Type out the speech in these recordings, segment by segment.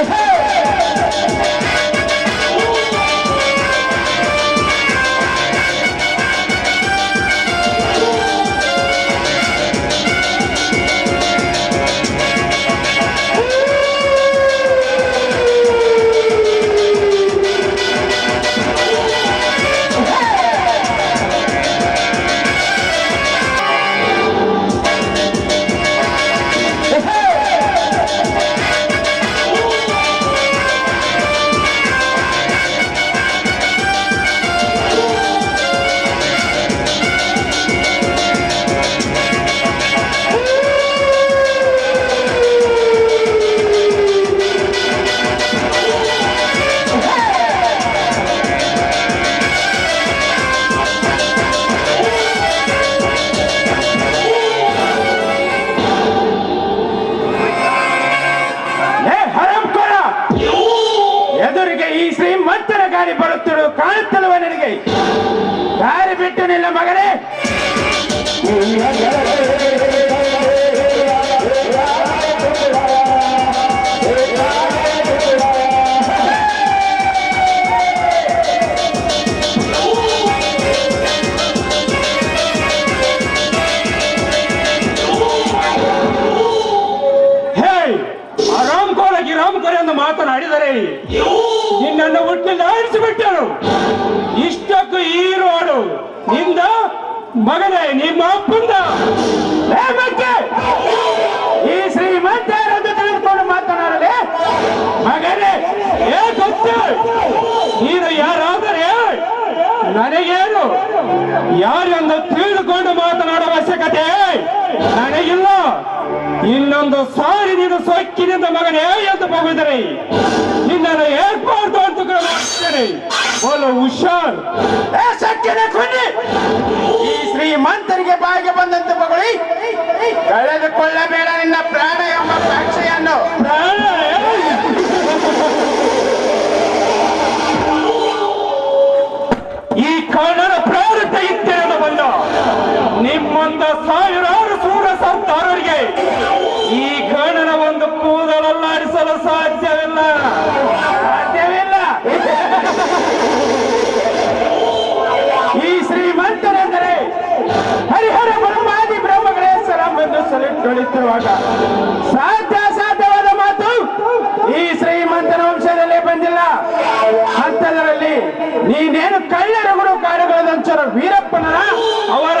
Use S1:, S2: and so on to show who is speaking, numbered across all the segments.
S1: ওখানে ಹೋಗಿದರೆ ನಿನ್ನನ್ನು ಹುಟ್ಟಿದ ಆರಿಸಿಬಿಟ್ಟರು. ಇಷ್ಟಕ್ಕೂ ಈ ರೋಡು ನಿಂದ ಮಗನೇ, ನಿಮ್ಮ ಅಪ್ಪಂದ! ಈ ಶ್ರೀಮಂತ ತಿಳಿದುಕೊಂಡು ಮಾತನಾಡಲೆ ಮಗನೇ, ಏ ಗೊತ್ತು. ನೀನು ಯಾರಾದರೆ ನನಗೇನು? ಯಾರೆಂದು ತಿಳಿದುಕೊಂಡು ಮಾತನಾಡುವ ಅವಶ್ಯಕತೆ? ನನಗಿಲ್ಲ. ಇನ್ನೊಂದು ಸಾರಿ ನೀನು ಸೊಕ್ಕಿನಿಂದ ಮಗನೇ ಎಂದು ಅಂತ ಮಾಡ್ತೇನೆ ಬೋಲು ಹುಷಾರ್.
S2: ಸಕ್ಕಿನ ಕುಂಡಿ. ಈ ಶ್ರೀಮಂತರಿಗೆ ಬಾಯಿಗೆ ಬಂದಂತೆ ಮಗಳಿ ಕಳೆದುಕೊಳ್ಳಬೇಡ ನಿನ್ನ ಪ್ರಾಣ ಎಂಬ ಸಾಕ್ಷಿಯನ್ನು.
S1: ಪ್ರಾಣ?
S2: ಸಾಧ್ಯ. ಸಾಧ್ಯವಾದ ಮಾತು ಈ ಶ್ರೀಮಂತನ ವಂಶದಲ್ಲಿ ಬಂದಿಲ್ಲ. ಅಂತದರಲ್ಲಿ ನೀನೇನು ಕಳ್ಳರಗುಡು ಕಾಡುಗಳದಂಚರ ವೀರಪ್ಪನ
S1: ಅವರ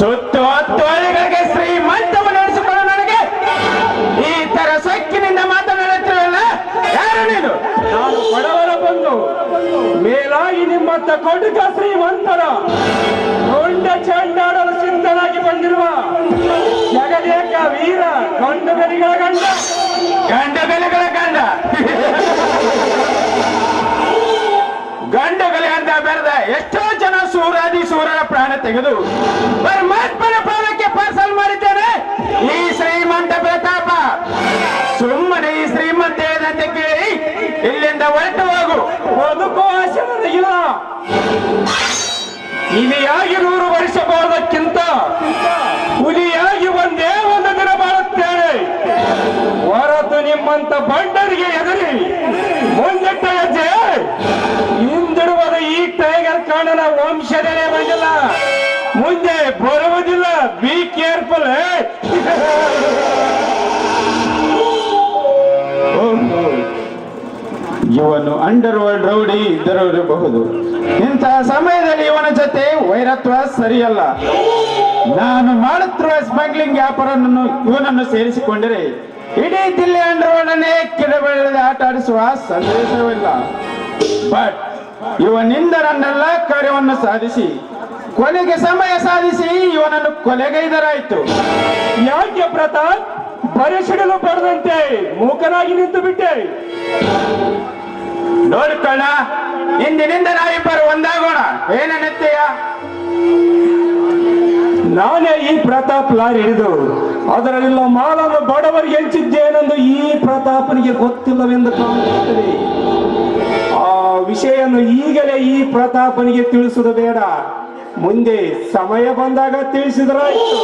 S2: ಸುತ್ತು ಹತ್ತು ಹಳ್ಳಿಗಳಿಗೆ ಶ್ರೀಮಂತವನ್ನು ನಡೆಸಿಕೊಳ್ಳು ನನಗೆ ಈ ತರ ಸೊಕ್ಕಿನಿಂದ ಮಾತನಾಡುತ್ತಿರಲ್ಲ ಯಾರು ನೀನು?
S1: ನಾನು ಬಡವರ ಬಂದು ಮೇಲಾಗಿ ನಿಮ್ಮತ್ತ ಕೊಡುಕ ಶ್ರೀಮಂತರ. ಕೊಂಡ ಚಂಡಾಡಲು ಸಿದ್ಧನಾಗಿ ಬಂದಿರುವ ಜಗದೇಕ ವೀರ ಗಂಡ ಬೆಲೆಗಳ ಗಂಡ.
S2: ಗಂಡ ಬೆಲೆಗಳ ಗಂಡ. ಗಂಡ ಬೆಲೆ ಅಂತ ಬೆರೆದ? ಎಷ್ಟೋ ಸೂರಾದಿ ಸೂರರ ಪ್ರಾಣ ತೆಗೆದು ಪರಮಾತ್ಮನ ಪ್ರಾಣಕ್ಕೆ ಪಾರ್ಸಲ್ ಮಾಡಿದ್ದೇನೆ. ಈ ಶ್ರೀಮಂತ ಪ್ರತಾಪ, ಸುಮ್ಮನೆ ಈ ಶ್ರೀಮಂತ ಹೇಳಿದಂತೆ ಕೇಳಿ ಇಲ್ಲಿಂದ ಹೊರಟು ಹೋಗು.
S1: ನನಗಿಲ್ಲ. ಇಲಿಯಾಗಿ ನೂರು ವರ್ಷ ಬಾಳೋದಕ್ಕಿಂತ ಹುಲಿಯಾಗಿ ಒಂದೇ ಒಂದು ದಿನ ಬರುತ್ತೇನೆ ಹೊರತು ನಿಮ್ಮಂತ ಬಂಡರಿಗೆ ಎದುರಿ ಮುಂದಿಟ್ಟ ಹೆಜ್ಜೆ ಹಿಂದಿಡುವುದು ಈ ಟೈಗರ್ ಕಾಣನ ವಂಶದಲ್ಲೇ ಬಂದಿಲ್ಲ ಮುಂದೆ ಬರುವುದಿಲ್ಲ ಬಿ ಕೇರ್ಫುಲ್
S2: ಇವನು ಅಂಡರ್ ವರ್ಲ್ಡ್ ರೌಡಿ ಇದ್ದಿರಬಹುದು ಇಂತಹ ಸಮಯದಲ್ಲಿ ಇವನ ಜೊತೆ ವೈರತ್ವ ಸರಿಯಲ್ಲ. ನಾನು ಮಾಡುತ್ತಿರುವ ಸ್ಮಗ್ಲಿಂಗ್ ವ್ಯಾಪಾರನನ್ನು, ಇವನನ್ನು ಸೇರಿಸಿಕೊಂಡರೆ ಇಡೀ ದಿಲ್ಲಿ ಅಂಡರ್ ವರ್ಲ್ಡ್ ಅನ್ನೇ ಕಿಡಬೆಳೆದ ಆಟ ಆಡಿಸುವ ಸಂದೇಶವಿಲ್ಲ. ಬಟ್ ಇವನಿಂದ ನನ್ನೆಲ್ಲ ಕಾರ್ಯವನ್ನು ಸಾಧಿಸಿ ಕೊನೆಗೆ ಸಮಯ ಸಾಧಿಸಿ ಇವನನ್ನು ಕೊಲೆಗೈದರಾಯಿತು.
S1: ಯಾಕೆ ಪ್ರತಾಪ್ ಬರೆಸಿಡಲು ಪಡೆದಂತೆ ಮೂಕನಾಗಿ ನಿಂತು ಬಿಟ್ಟೆ.
S2: ನೋಡ್ಕೊಳ್ಳ ಇಂದಿನಿಂದ ನಾವಿಬ್ಬರು ಒಂದಾಗೋಣ. ಏನನ್ನುತ್ತೀಯ
S1: ನಾನೇ ಈ ಪ್ರತಾಪ್ ಲಾರಿ ಹಿಡಿದು ಅದರಲ್ಲಿಲ್ಲ ಮಾಲನ್ನು ಬಡವರಿಗೆ ಹಂಚಿದ್ದೇನೆಂದು ಈ ಪ್ರತಾಪನಿಗೆ ಗೊತ್ತಿಲ್ಲವೆಂದು ಕಾಣುತ್ತದೆ ಆ ವಿಷಯವನ್ನು ಈಗಲೇ ಈ ಪ್ರತಾಪನಿಗೆ ತಿಳಿಸುವುದು ಬೇಡ. ಮುಂದೆ ಸಮಯ ಬಂದಾಗ ತಿಳಿಸಿದ್ರಾಯ್ತು.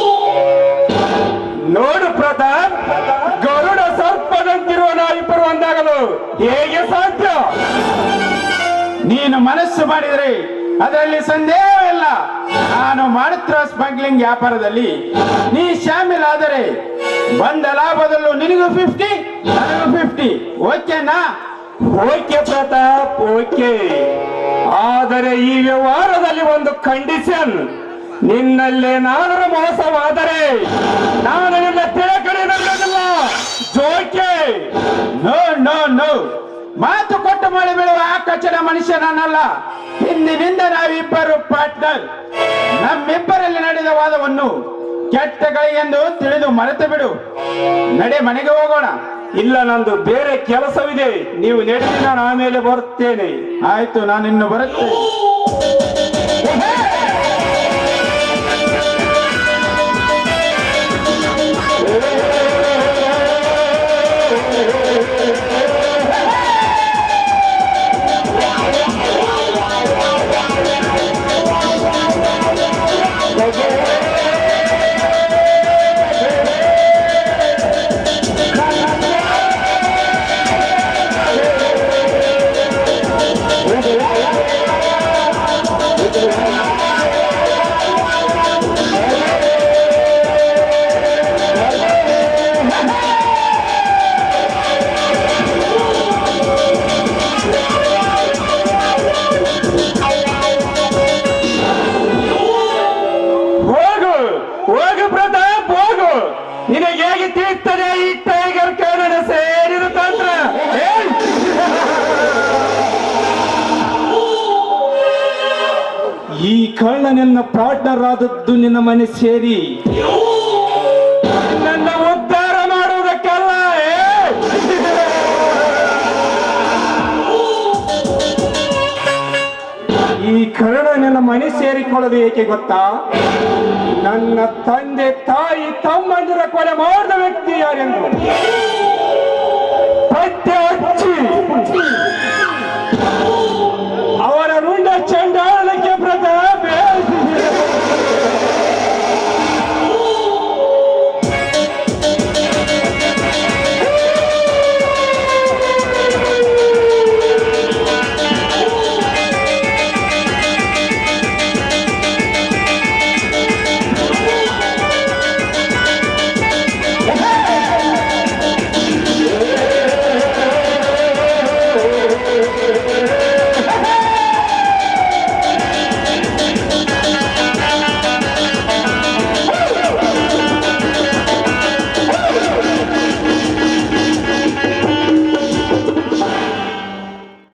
S1: ನೋಡು ಪ್ರತಾಪ್ ಗರುಡ ಸರ್ಪದಂತಿರುವ ನಾವಿಬ್ಬರು ಒಂದಾಗಲು ಹೇಗೆ ಸಾಧ್ಯ?
S2: ನೀನು ಮನಸ್ಸು ಮಾಡಿದರೆ ಅದರಲ್ಲಿ ಸಂದೇಹವಿಲ್ಲ ನಾನು ಮಾಡುತ್ತಿರುವ ಸ್ಮಗ್ಲಿಂಗ್ ವ್ಯಾಪಾರದಲ್ಲಿ. ನೀ ಶಾಮಿಲ್ ಆದರೆ ಬಂದ ಲಾಭದಲ್ಲೂ ನಿನಗೂ ಫಿಫ್ಟಿ ನನಗೂ ಫಿಫ್ಟಿ ಓಕೆನಾ
S1: ಓಕೆ ಪ್ರತಾಪ್ ಓಕೆ ಆದರೆ ಈ ವ್ಯವಹಾರದಲ್ಲಿ ಒಂದು ಕಂಡೀಷನ್ ನಿನ್ನಲ್ಲೇನಾದರೂ ಮೋಸವಾದರೆ ನಾನು ನಿನ್ನ ತಿಳಕಡೆ ನಡೆಯೋದಿಲ್ಲ ಜೋಕೆ.
S2: ನೋ ನೋ ನೋ ಮಾತು ಕೊಟ್ಟು ಮಳೆ ಬೀಳುವ ಆ ಕಚ್ಚಡ ಮನುಷ್ಯ ನಾನಲ್ಲ. ಹಿಂದಿನಿಂದ ನಾವಿಬ್ಬರು ಪಾರ್ಟ್ನರ್ ನಮ್ಮಿಬ್ಬರಲ್ಲಿ ನಡೆದ ವಾದವನ್ನು ಕೆಟ್ಟಗಳಿಗೆಂದು ತಿಳಿದು ಮರೆತು ಬಿಡು. ನಡೆ ಮನೆಗೆ ಹೋಗೋಣ.
S1: ಇಲ್ಲ ನಂದು ಬೇರೆ ಕೆಲಸವಿದೆ. ನೀವು ನೆಟ್ಟಿ ನಾನು ಆಮೇಲೆ ಬರುತ್ತೇನೆ.
S2: ಆಯ್ತು ನಾನಿನ್ನು ಬರುತ್ತೆ.
S1: ಈ ಕಳ್ಳ ನಿನ್ನ ಪಾರ್ಟ್ನರ್ ಆದದ್ದು ನಿನ್ನ ಮನೆ ಸೇರಿ. ನನ್ನ ಉದ್ಧಾರ ಮಾಡುವುದಕ್ಕಲ್ಲ! ಈ ಕರ್ಣ ನಿನ್ನ ಮನೆ ಸೇರಿಕೊಳ್ಳೋದು ಏಕೆ ಗೊತ್ತಾ? ನನ್ನ ತಂದೆ ತಾಯಿ ತಮ್ಮಂದಿರ ಕೊಲೆ ಮಾಡಿದ ವ್ಯಕ್ತಿ ಯಾರೆಂದು? ಪತ್ತೆ ಹಚ್ಚಿ.